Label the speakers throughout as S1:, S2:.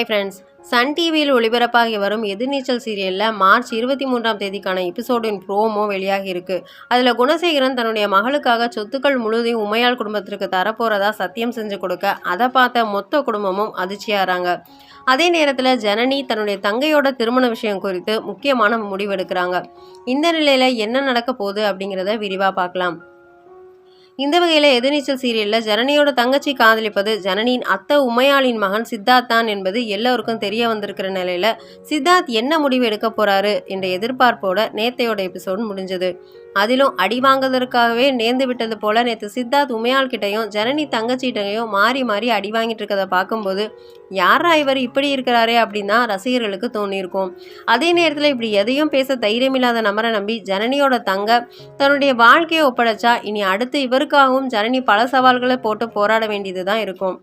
S1: Hi friends Sun டிவியில் ஒளிபரப்பாகி வரும் எதிர்நீச்சல் சீரியலில் மார்ச் இருபத்தி மூன்றாம் தேதிக்கான எபிசோடின் ப்ரோமோ வெளியாகி இருக்கு. அதில் குணசேகரன் தன்னுடைய மகளுக்காக சொத்துக்கள் முழுதையும் உமையாள் குடும்பத்திற்கு தரப்போறதா சத்தியம் செஞ்சு கொடுக்க அதை பார்த்த மொத்த குடும்பமும் அதிர்ச்சியாகிறாங்க அதே நேரத்தில் ஜனனி தன்னுடைய தங்கையோட திருமண விஷயம் குறித்து முக்கியமான முடிவெடுக்கிறாங்க. இந்த நிலையில் என்ன நடக்க போகுது அப்படிங்கிறத விரிவாக பார்க்கலாம். இந்த வகையில் எதிர்நீச்சல் சீரியலில் ஜனனியோட தங்கச்சி காதலிப்பது ஜனனியின் அத்தை உமையாளின் மகன் சித்தார்த் தான் என்பது எல்லோருக்கும் தெரிய வந்திருக்கிற நிலையில் சித்தார்த் என்ன முடிவு எடுக்க போறாரு என்ற எதிர்பார்ப்போட நேத்தையோட எபிசோட் முடிஞ்சது. அதிலும் அடி வாங்குவதற்காகவே நேர்ந்து விட்டது போல நேற்று சித்தார்த் உமையால் கிட்டையும் ஜனனி தங்கச்சிகிட்டையும் மாறி மாறி அடி வாங்கிட்டு இருக்கதை பார்க்கும்போது யாரா இவர் இப்படி இருக்கிறாரே? அப்படின்னு தான் ரசிகர்களுக்கு தோணியிருக்கும். அதே நேரத்தில் இப்படி எதையும் பேச தைரியமில்லாத நபரை நம்பி ஜனனியோட தங்க தன்னுடைய வாழ்க்கையை ஒப்படைச்சா இனி அடுத்து இவருக்காகவும் ஜனனி பல சவால்களை போட்டு போராட வேண்டியது தான் இருக்கும்.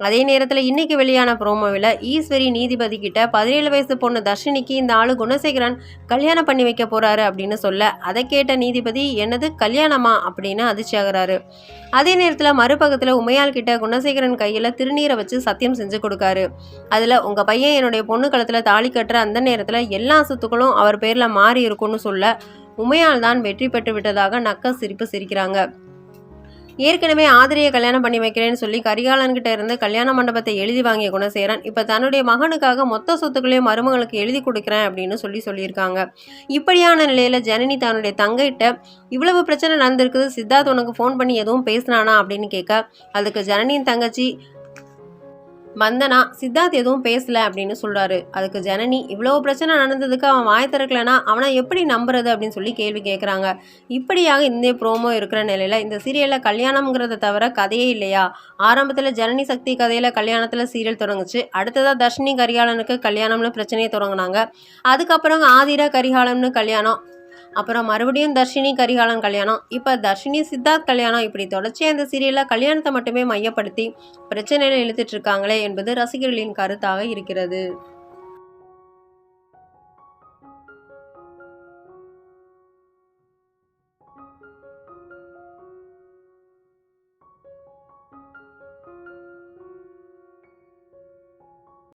S1: அதே நேரத்தில் இன்னைக்கு வெளியான ப்ரோமோவில் ஈஸ்வரி நீதிபதி கிட்ட பதினேழு வயசு பொண்ணு தர்ஷினிக்கு இந்த ஆளு குணசேகரன் கல்யாணம் பண்ணி வைக்க போறாரு அப்படின்னு சொல்ல அதை கேட்ட நீதிபதி என்னது கல்யாணமா? அப்படின்னு அதிர்ச்சியாகிறாரு. அதே நேரத்தில் மறுபக்கத்தில் உமையால் கிட்ட குணசேகரன் கையில் திருநீரை வச்சு சத்தியம் செஞ்சு கொடுக்காரு. அதில் உங்கள் பையன் என்னுடைய பொண்ணு கழுத்தில் தாலி கட்டுற அந்த நேரத்தில் எல்லா சொத்துக்களும் அவர் பேரில் மாறி இருக்கும்னு சொல்ல உமையால் தான் வெற்றி பெற்று விட்டதாக நக்க சிரிப்பு சிரிக்கிறாங்க. ஏற்கனவே ஆதிரியை கல்யாணம் பண்ணி வைக்கிறேன்னு சொல்லி கரிகாலன்கிட்ட இருந்து கல்யாண மண்டபத்தை எழுதி வாங்கிய குணசேரன் இப்போ தன்னுடைய மகனுக்காக மொத்த சொத்துக்களையும் மருமகளுக்கு எழுதி கொடுக்குறேன் அப்படின்னு சொல்லி சொல்லியிருக்காங்க. இப்படியான நிலையில் ஜனனி தன்னுடைய தங்கைகிட்ட இவ்வளவு பிரச்சனை நடந்திருக்குது சித்தார்த் உனக்கு ஃபோன் பண்ணி எதுவும் பேசினானா? அப்படின்னு கேட்க அதுக்கு ஜனனியின் தங்கச்சி வந்தனா சித்தார்த் எதுவும் பேசல அப்படின்னு சொல்றாரு. அதுக்கு ஜனனி இவ்வளோ பிரச்சனை நடந்ததுக்கு அவன் வாய் திறக்கலனா அவனை எப்படி நம்புறது? அப்படின்னு சொல்லி கேள்வி கேட்குறாங்க இப்படியாக இந்த ப்ரோமோ இருக்கிற நிலையில் இந்த சீரியலில் கல்யாணம்ங்கிறத தவிர கதையே இல்லையா? ஆரம்பத்தில் ஜனனி சக்தி கதையில் கல்யாணத்தில் சீரியல் தொடங்குச்சு. அடுத்ததாக தர்ஷினி கரிகாலனுக்கு கல்யாணம்னு பிரச்சனையை தொடங்கினாங்க. அதுக்கப்புறம் ஆதிர கரிகாலம்னு கல்யாணம். அப்புறம் மறுபடியும் தர்ஷினி கரிகாலன் கல்யாணம். இப்போ தர்ஷினி சித்தார்த் கல்யாணம். இப்படி தொடர்ச்சியாக இந்த சீரியலில் கல்யாணத்தை மட்டுமே மையப்படுத்தி பிரச்சனையில் இழுத்துட்டு இருக்காங்களே என்பது ரசிகர்களின் கருத்தாக இருக்கிறது.